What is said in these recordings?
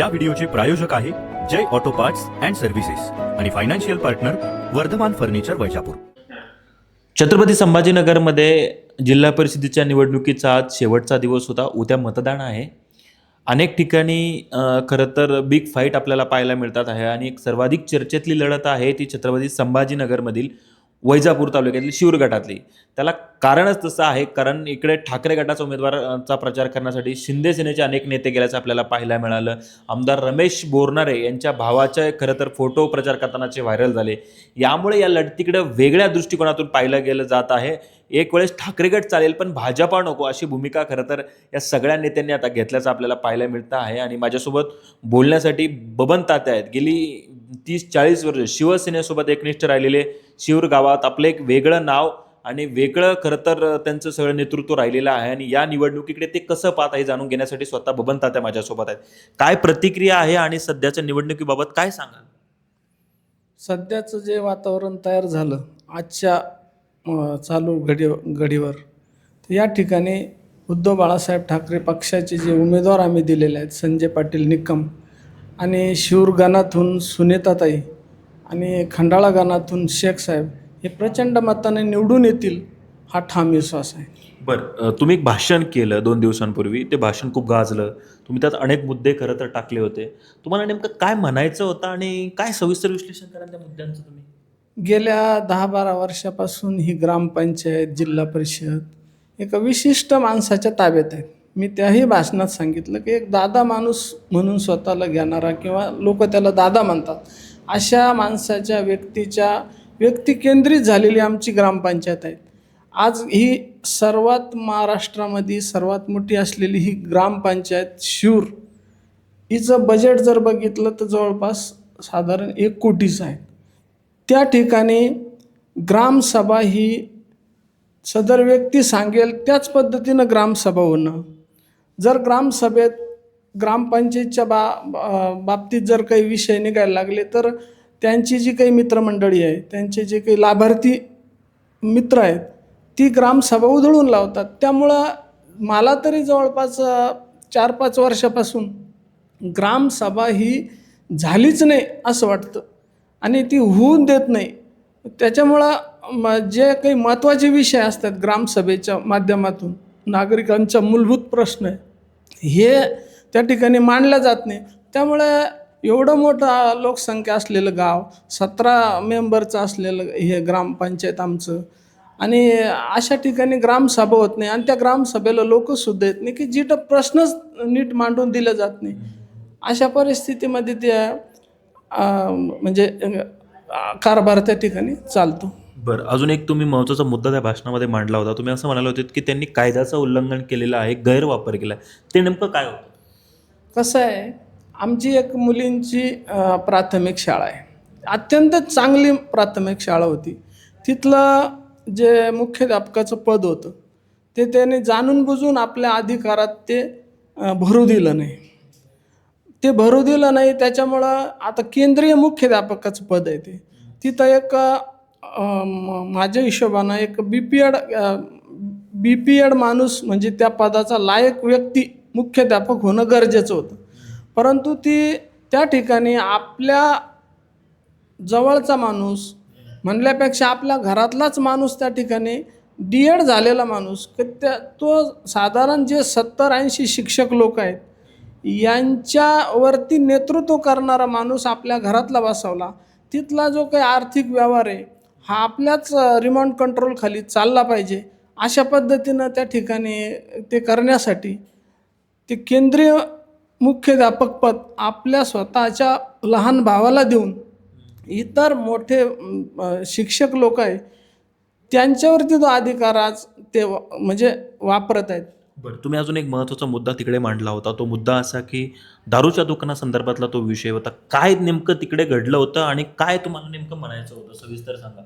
या व्हिडिओचे प्रायोजक आहे Jai auto parts and services आणि financial partner Vardhaman furniture Vaijapur. Chhatrapati संभाजीनगरमध्ये जिल्हा परिषदेच्या निवडणुकीचा आज शेवटचा दिवस होता. उद्या मतदान आहे. अनेक ठिकाणी खरं तर बिग फाईट आपल्याला पाहायला मिळतात आहे आणि एक सर्वाधिक चर्चेतली लढत आहे ती छत्रपती संभाजीनगरमधील वैजापूर तालुक्यातली शिवर गटातली. त्याला कारणच तसं आहे कारण इकडे ठाकरे गटाचा उमेदवाराचा प्रचार करण्यासाठी शिंदे सेनेचे अनेक नेते गेल्याचं आपल्याला पाहायला मिळालं. आमदार रमेश बोरनारे यांच्या भावाचे खरं तर फोटो प्रचार करतानाचे व्हायरल झाले. यामुळे या लढतीकडे वेगळ्या दृष्टिकोनातून पाहिलं गेलं जात आहे. एक वेळेस ठाकरे गट चालेल पण भाजपा नको अशी भूमिका खरं तर या सगळ्या नेत्यांनी आता घेतल्याचं आपल्याला पाहायला मिळतं आहे. आणि माझ्यासोबत बोलण्यासाठी बबन तात्या आहेत. गेली तीस चाळीस वर्ष शिवसेनेसोबत एकनिष्ठ राहिलेले शिवर गावात आपलं एक वेगळं नाव आणि वेगळं खरं तर त्यांचं सगळं नेतृत्व राहिलेलं आहे आणि या निवडणुकीकडे ते कसं पाहत आहे जाणून घेण्यासाठी स्वतः बबन तात्या माझ्यासोबत आहेत. काय प्रतिक्रिया आहे आणि सध्याच्या निवडणुकीबाबत काय सांगाल? सध्याचं जे वातावरण तयार झालं आजच्या चालू घडी घडीवर तर या ठिकाणी उद्धव बाळासाहेब ठाकरे पक्षाचे जे उमेदवार आम्ही दिलेले आहेत संजय पाटील निकम आणि शिवर गणातून सुनेताताई आणि खंडाळा गणातून शेख साहेब हे प्रचंड मताने निवडून येतील हा ठाम विश्वास आहे. बरं तुम्ही एक भाषण केलं दोन दिवसांपूर्वी ते भाषण खूप गाजलं. तुम्ही त्यात अनेक मुद्दे खरं तर टाकले होते. तुम्हाला नेमकं काय म्हणायचं होतं आणि काय सविस्तर विश्लेषण करा त्या मुद्द्यांचं तुम्ही? गेल्या दहा बारा वर्षापासून ही ग्रामपंचायत जिल्हा परिषद एका विशिष्ट माणसाच्या ताब्यात आहेत. मी त्याही भाषणात सांगितलं की एक दादा माणूस म्हणून स्वतःला घेणारा किंवा लोक त्याला दादा म्हणतात. अशा माणसाच्या व्यक्तीच्या व्यक्तिकेंद्रित झालेली आमची ग्रामपंचायत आहे. आज ही सर्वात महाराष्ट्रामध्ये सर्वात मोठी असलेली ही ग्रामपंचायत शिवर हिचं बजेट जर बघितलं तर जवळपास साधारण एक कोटीचं आहे. त्या ठिकाणी ग्रामसभा ही सदर व्यक्ती सांगेल त्याच पद्धतीनं ग्रामसभा होणं. जर ग्रामसभेत ग्रामपंचायतच्या बा बाबतीत जर काही विषय निघायला लागले तर त्यांची जी काही मित्रमंडळी आहे त्यांचे जे काही लाभार्थी मित्र आहेत ती ग्रामसभा उधळून लावतात. त्यामुळं मला तरी जवळपास चार पाच वर्षापासून ग्रामसभा ही झालीच नाही असं वाटतं. आणि ती होऊन देत नाही. त्याच्यामुळं म जे काही महत्त्वाचे विषय असतात ग्रामसभेच्या माध्यमातून नागरिकांचा मूलभूत प्रश्न आहे. हे त्या ठिकाणी मांडलं जात नाही. त्यामुळे एवढं मोठं लोकसंख्या असलेलं गाव सतरा मेंबरचं असलेलं हे ग्रामपंचायत आमचं आणि अशा ठिकाणी ग्रामसभा होत नाही आणि त्या ग्रामसभेला लोकसुद्धा येत नाही की जिथं प्रश्नच नीट मांडून दिलं जात नाही. अशा परिस्थितीमध्ये ते म्हणजे कारभार त्या ठिकाणी चालतो. बरं अजून एक तुम्ही महत्त्वाचा मुद्दा त्या भाषणामध्ये मांडला होता. तुम्ही असं म्हणाले होते की त्यांनी कायद्याचं उल्लंघन केलेलं आहे गैरवापर केला आहे ते नेमकं काय होतं? कसं आहे आमची एक मुलींची प्राथमिक शाळा आहे. अत्यंत चांगली प्राथमिक शाळा होती. तिथलं जे मुख्याध्यापकाचं पद होतं ते त्याने जाणून बुजून आपल्या अधिकारात ते भरू दिलं नाही. ते भरू दिलं नाही त्याच्यामुळं आता केंद्रीय मुख्याध्यापकाचं पद आहे ते. तिथं एक माझ्या हिशोबानं एक B P Ed B P Ed माणूस म्हणजे त्या पदाचा लायक व्यक्ती मुख्याध्यापक होणं गरजेचं होतं. परंतु ती त्या ठिकाणी आपल्या जवळचा माणूस म्हणल्यापेक्षा आपल्या घरातलाच माणूस त्या ठिकाणी डी एड झालेला माणूस की त्या तो साधारण जे सत्तर ऐंशी शिक्षक लोक आहेत यांच्यावरती नेतृत्व करणारा माणूस आपल्या घरातला बसवला. तिथला जो काही आर्थिक व्यवहार आहे हा आपल्याच रिमोट कंट्रोलखाली चालला पाहिजे. अशा पद्धतीनं त्या ठिकाणी ते करण्यासाठी ते केंद्रीय मुख्याध्यापक पद आपल्या स्वतःच्या लहान भावाला देऊन इतर मोठे शिक्षक लोक आहे त्यांच्यावरती तो अधिकार आज ते वा- म्हणजे वापरत आहेत. बरं तुम्ही अजून एक महत्त्वाचा मुद्दा तिकडे मांडला होता. तो मुद्दा असा की दारूच्या दुकानासंदर्भातला तो विषय होता. काय नेमकं तिकडे घडलं होतं आणि काय तुम्हाला नेमकं म्हणायचं होतं? सविस्तर सांगा.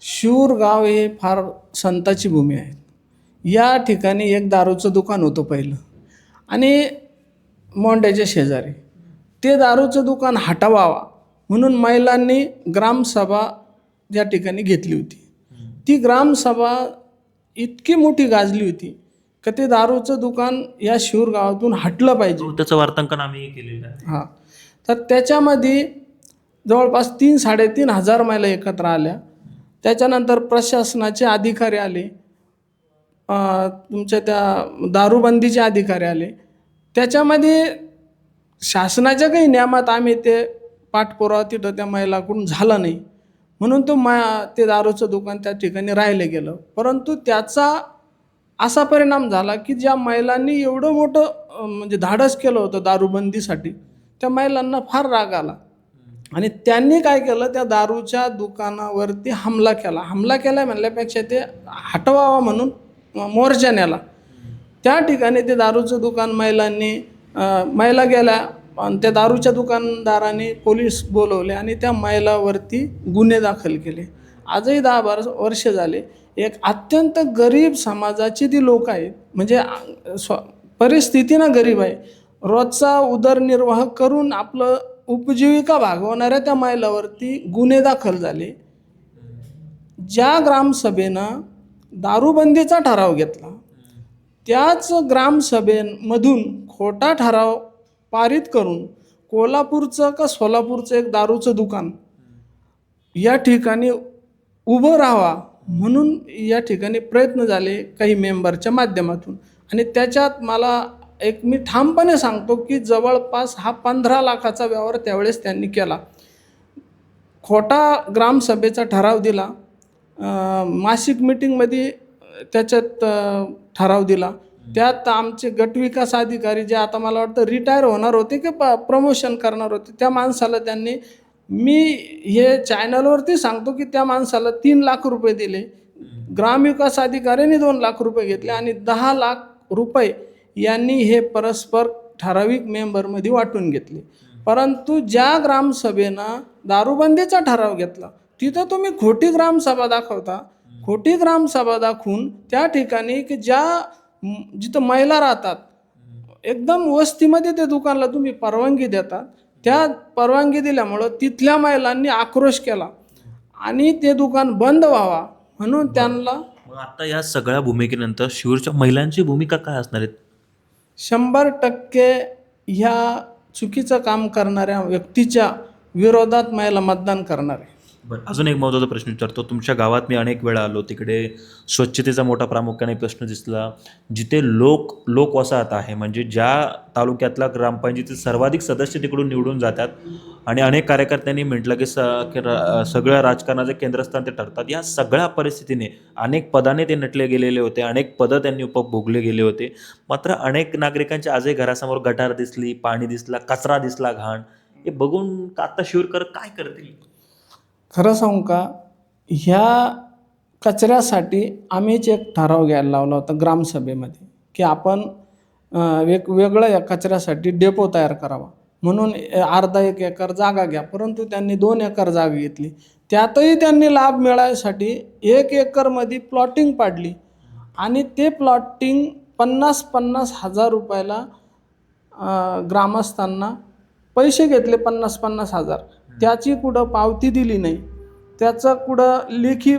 शूर गाव हे फार संताची भूमी आहे. या ठिकाणी एक दारूचं दुकान होतं पहिलं. आणि मोंड्याच्या शेजारी. ते दारूचं दुकान हटवावा म्हणून महिलांनी ग्रामसभा या ठिकाणी घेतली होती. ती ग्रामसभा इतकी मोठी गाजली होती का ते दारूचं दुकान या शिवर गावातून हटलं पाहिजे. त्याचं वार्तांकन आम्ही केलेलं आहे. हां. तर त्याच्यामध्ये जवळपास तीन साडेतीन हजार महिला एकत्र आल्या. त्याच्यानंतर प्रशासनाचे अधिकारी आले. तुमच्या त्या दारूबंदीचे अधिकारी आले. त्याच्यामध्ये शासनाच्या काही नियमात आम्ही ते पाठपुरावा तिथं त्या महिलाकडून झाला नाही. म्हणून तो मा ते दारूचं दुकान त्या ठिकाणी राहिलं गेलं. परंतु त्याचा असा परिणाम झाला की ज्या महिलांनी एवढं मोठं म्हणजे धाडस केलं होतं दारूबंदीसाठी त्या महिलांना फार राग आला. आणि त्यांनी काय केलं त्या दारूच्या दुकानावरती हमला केला. हमला केला म्हणल्यापेक्षा ते हटवावा म्हणून मोर्चा नेला. त्या ठिकाणी ते दारूचं दुकान महिलांनी महिला गेल्या आणि त्या दारूच्या दुकानदाराने पोलीस बोलवले आणि त्या महिलावरती गुन्हे दाखल केले. आजही दहा बारा वर्ष झाले. एक अत्यंत गरीब समाजाची ती लोक आहेत. म्हणजे स्व परिस्थिती ना गरीब आहे. रोजचा उदरनिर्वाह करून आपलं उपजीविका भागवणाऱ्या त्या महिलावरती गुन्हे दाखल झाले. ज्या ग्रामसभेनं दारूबंदीचा ठराव घेतला त्याच ग्रामसभेमधून खोटा ठराव पारित करून कोल्हापूरचं का सोलापूरचं एक दारूचं दुकान या ठिकाणी उभं राहावा म्हणून या ठिकाणी प्रयत्न झाले काही मेंबरच्या माध्यमातून. आणि त्याच्यात मला एक मी ठामपणे सांगतो की जवळपास हा पंधरा लाखाचा व्यवहार त्यावेळेस त्यांनी केला. खोटा ग्रामसभेचा ठराव दिला. मासिक मिटिंगमध्ये त्याच्यात ठराव दिला. त्यात आमचे गटविकास अधिकारी जे आता मला वाटतं रिटायर होणार होते की प प्रमोशन करणार होते त्या माणसाला त्यांनी मी हे चॅनलवरती सांगतो की त्या माणसाला तीन लाख रुपये दिले. ग्रामविकास अधिकाऱ्यांनी दोन लाख रुपये घेतले आणि दहा लाख रुपये यांनी हे परस्पर ठराविक मेंबरमध्ये वाटून घेतले. परंतु ज्या ग्रामसभेनं दारूबंदीचा ठराव घेतला तिथं तुम्ही खोटी ग्रामसभा दाखवता. खोटी ग्रामसभा दाखवून त्या ठिकाणी की ज्या जिथं महिला राहतात एकदम वस्तीमध्ये ते दुकानला तुम्ही परवानगी देता त्या परवानगी दिल्यामुळं तिथल्या महिलांनी आक्रोश केला आणि ते दुकान बंद व्हावा म्हणून त्यांना आता या सगळ्या भूमिकेनंतर शिवूरच्या महिलांची भूमिका काय असणार आहेत? शंभर टक्के ह्या चुकीचं काम करणाऱ्या व्यक्तीच्या विरोधात महिला मतदान करणार आहे. बरं. अजून एक महत्त्वाचा प्रश्न विचारतो. तुमच्या गावात मी अनेक वेळा आलो. तिकडे स्वच्छतेचा मोठा प्रामुख्याने प्रश्न दिसला. जिथे लोक लोक वसाहत आहे म्हणजे ज्या तालुक्यातला ग्रामपंचायतीचे सर्वाधिक सदस्य तिकडून निवडून जातात आणि अनेक कार्यकर्त्यांनी म्हटलं की स की सगळ्या राजकारणाचे केंद्रस्थान ते ठरतात. या सगळ्या परिस्थितीने अनेक पदाने ते नटले गेलेले होते. अनेक पदं त्यांनी उपभोगले गेले होते. मात्र अनेक नागरिकांच्या आजही घरासमोर गटार दिसली पाणी दिसला कचरा दिसला घाण. हे बघून का आता शिवरकर काय करतील? खरं सांगू का ह्या कचऱ्यासाठी आम्हीच एक ठराव घ्यायला लावला होता ग्रामसभेमध्ये की आपण एक वेगळं या कचऱ्यासाठी डेपो तयार करावा. म्हणून अर्धा एक एकर जागा घ्या परंतु त्यांनी दोन एकर जागा घेतली. त्यातही त्यांनी लाभ मिळायसाठी एक एकरमध्ये प्लॉटिंग पाडली. आणि ते प्लॉटिंग पन्नास पन्नास हजार रुपयाला ग्रामस्थांना पैसे घेतले पन्नास पन्नास हजार. त्याची कुठं पावती दिली नाही त्याचं कुठं लेखी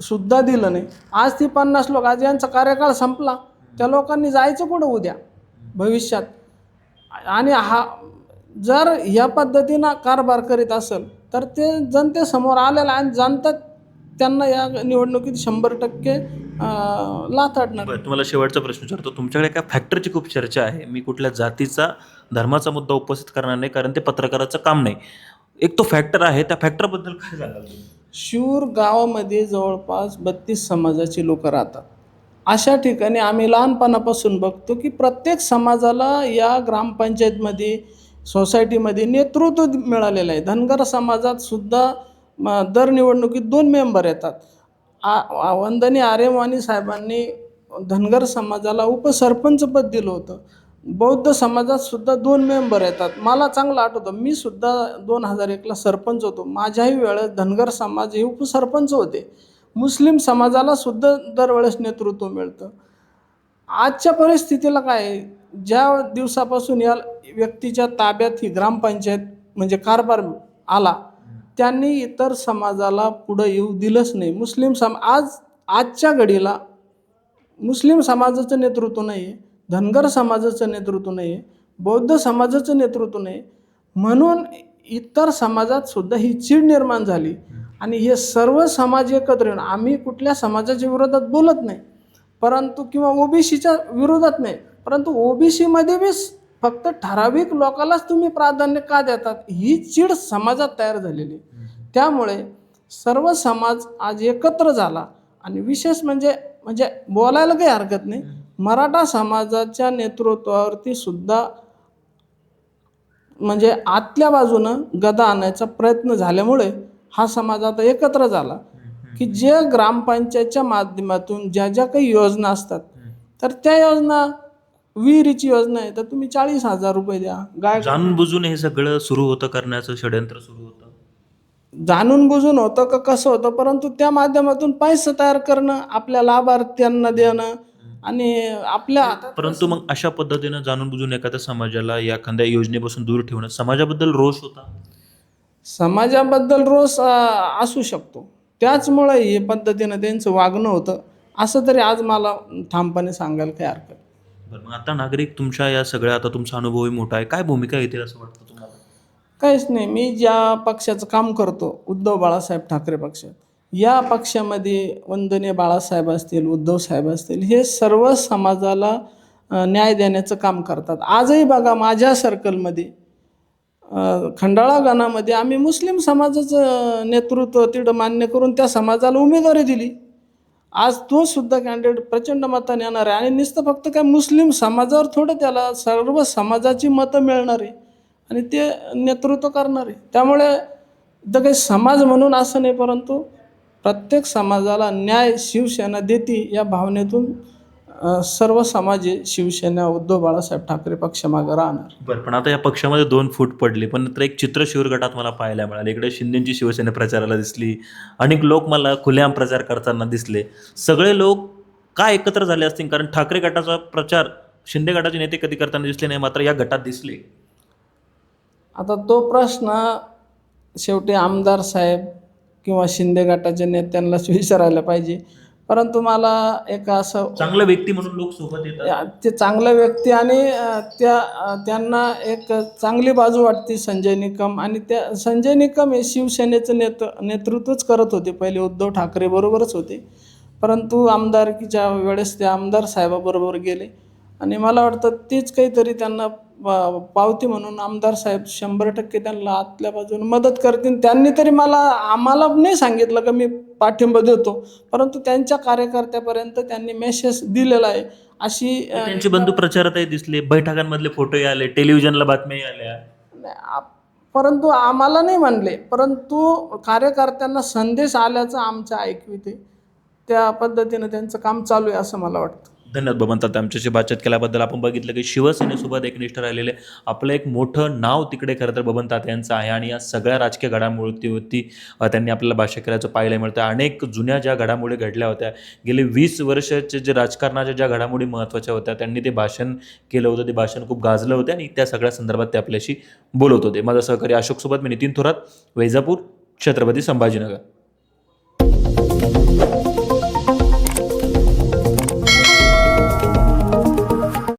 सुद्धा दिलं नाही. आज ती पन्नास लोक आज यांचा कार्यकाळ संपला. त्या लोकांनी जायचं कुठं उद्या? भविष्यात. आणि हा जर ह्या पद्धतीनं कारभार करीत असेल तर ते जनतेसमोर आलेलं आणि जनता त्यांना या निवडणुकीत शंभर टक्के लाथाडणार तुम्हाला शेवटचा प्रश्न विचारतो. तुमच्याकडे एका फॅक्टरची खूप चर्चा आहे. मी कुठल्या जातीचा धर्माचा मुद्दा उपस्थित करणार नाही कारण ते पत्रकाराचं काम नाही. एक तो फॅक्टर आहे त्या फॅक्टरबद्दल काय सांगाल तुम्ही? गावामध्ये जवळपास बत्तीस समाजाची लोक राहतात. अशा ठिकाणी आम्ही लहानपणापासून बघतो की प्रत्येक समाजाला या ग्रामपंचायतमध्ये सोसायटीमध्ये नेतृत्व मिळालेलं आहे. धनगर समाजात सुद्धा दर निवडणुकीत दोन मेंबर येतात. आ वंदनी आर्यमवानी साहेबांनी धनगर समाजाला उपसरपंचपद दिलं होतं. बौद्ध समाजात सुद्धा दोन मेंबर येतात. मला चांगलं आठवतं. मी सुद्धा दोन हजार एकला सरपंच होतो. माझ्याही वेळेस धनगर समाज हे उपसरपंच होते. मुस्लिम समाजाला सुद्धा दरवेळेस नेतृत्व मिळतं. आजच्या परिस्थितीला काय आहे? ज्या दिवसापासून या व्यक्तीच्या ताब्यात ही ग्रामपंचायत म्हणजे कारभार आला त्यांनी इतर समाजाला पुढं येऊ दिलंच नाही. मुस्लिम सम आज आजच्या घडीला मुस्लिम समाजाचं नेतृत्व नाही आहे धनगर समाजाचं नेतृत्व नाही बौद्ध समाजाचं नेतृत्व नाही म्हणून इतर समाजात सुद्धा ही चीड निर्माण झाली. आणि हे सर्व समाज एकत्र येऊन आम्ही कुठल्या समाजाच्या विरोधात बोलत नाही. परंतु किंवा ओबीसीच्या विरोधात नाही. परंतु ओबीसीमध्ये बी फक्त ठराविक लोकांनाच तुम्ही प्राधान्य का देतात? ही चीड समाजात तयार झालेली. आहे. त्यामुळे सर्व समाज आज एकत्र झाला. आणि विशेष म्हणजे म्हणजे बोलायला काही हरकत नाही. मराठा समाजाच्या नेतृत्वावरती सुद्धा म्हणजे आतल्या बाजूनं गदा आणायचा प्रयत्न झाल्यामुळे हा समाज आता एकत्र झाला. की जे ग्रामपंचायतच्या माध्यमातून ज्या ज्या काही योजना असतात तर त्या योजना विहिरीची योजना आहे तर तुम्ही चाळीस हजार रुपये द्या. गाय जाणून बुजून हे सगळं सुरू होतं करण्याचं षडयंत्र सुरू होतं? जाणून बुजून होतं का कसं होतं परंतु त्या माध्यमातून पैसे तयार करणं आपल्या लाभार्थ्यांना देणं आणि आपल्या परंतु मग अशा पद्धतीनं जाणून बुजून एखाद्या समाजाला या एखाद्या योजनेपासून दूर ठेवणं समाजाबद्दल रोष होता? समाजाबद्दल रोष असू शकतो. त्याचमुळे हे पद्धतीनं त्यांचं वागणं होतं. असं तरी आज मला ठामपणे सांगायला काही हरकत. बरं मग आता नागरिक तुमच्या या सगळ्या आता तुमचा अनुभवही मोठा आहे. काय भूमिका येतील असं वाटतं तुम्हाला? काहीच नाही. मी ज्या पक्षाचं काम करतो उद्धव बाळासाहेब ठाकरे पक्ष या पक्षामध्ये वंदनीय बाळासाहेब असतील उद्धव साहेब असतील हे सर्व समाजाला न्याय देण्याचं काम करतात. आजही बघा माझ्या सर्कलमध्ये खंडाळा गाणामध्ये आम्ही मुस्लिम समाजाचं नेतृत्व तिथं मान्य करून त्या समाजाला उमेदवारी दिली. आज तो सुद्धा कॅन्डिडेट प्रचंड मताने येणार आहे. आणि नुसतं फक्त काय मुस्लिम समाजावर थोडं त्याला सर्व समाजाची मतं मिळणार आहे आणि ते नेतृत्व करणार. आहे त्यामुळे तर काही समाज म्हणून असं नाही परंतु प्रत्येक समाजाला न्याय शिवसेना देती या भावनेतून अं, सर्व समाज शिवसेना उद्धव बाळासाहेब ठाकरे पक्षामागं राहणार. बरं पण आता या पक्षामध्ये दोन फूट पडली पण नंतर एक चित्र शिवर गटात मला पाहायला मिळालं. इकडे शिंदेची शिवसेना प्रचाराला दिसली अनेक लोक मला खुलेआम प्रचार करताना दिसले. सगळे लोक का एकत्र झाले असतील? कारण ठाकरे गटाचा प्रचार शिंदे गटाचे नेते कधी करताना दिसले नाही मात्र या गटात दिसले. आता तो प्रश्न शेवटी आमदार साहेब किंवा शिंदे गटाच्या नेत्यांनाच विचारायला पाहिजे. परंतु मला एक असं चांगलं व्यक्ती म्हणून लोक सोबत येतात. ते चांगल्या व्यक्ती आणि त्या त्यांना एक चांगली बाजू वाटते संजय निकम. आणि त्या संजय निकम हे शिवसेनेचं नेत नेतृत्वच करत होते. पहिले उद्धव ठाकरे बरोबरच होते. परंतु आमदारकीच्या वेळेस ते आमदार साहेबाबरोबर गेले. आणि मला वाटतं तेच काहीतरी त्यांना पावती म्हणून आमदार साहेब शंभर टक्के त्यांना आतल्या बाजूने मदत करतील. त्यांनी तरी मला आम्हाला नाही सांगितलं का मी पाठिंबा देतो. परंतु त्यांच्या कार्यकर्त्यापर्यंत त्यांनी मेसेज दिलेला आहे. अशी त्यांचे बंधू प्रचारातही दिसले बैठकांमधले फोटोही आले टेलिव्हिजनला बातम्याही आल्या. परंतु आम्हाला नाही म्हणले. परंतु कार्यकर्त्यांना संदेश आल्याचं आमच्या ऐकविते त्या पद्धतीनं त्यांचं काम चालू आहे असं मला वाटतं. धन्यवाद बबनतात आमच्याशी बातचीत केल्याबद्दल आपण बघितलं की शिवसेनेसोबत एकनिष्ठ राहिलेले आपलं एक मोठं नाव तिकडे खरं तर बबन यांचं आहे आणि या सगळ्या राजकीय घडामोडीवरती त्यांनी आपल्याला भाष्य करायचं पाहायला मिळतं. अनेक जुन्या ज्या घडामोडी घडल्या होत्या गेले वीस वर्षाचे जे राजकारणाच्या ज्या घडामोडी महत्त्वाच्या होत्या त्यांनी ते भाषण केलं होतं ते भाषण खूप गाजलं होतं आणि त्या सगळ्या संदर्भात ते आपल्याशी बोलत होते. माझा सहकारी अशोकसोबत मी नितीन थोरात वैजापूर छत्रपती संभाजीनगर.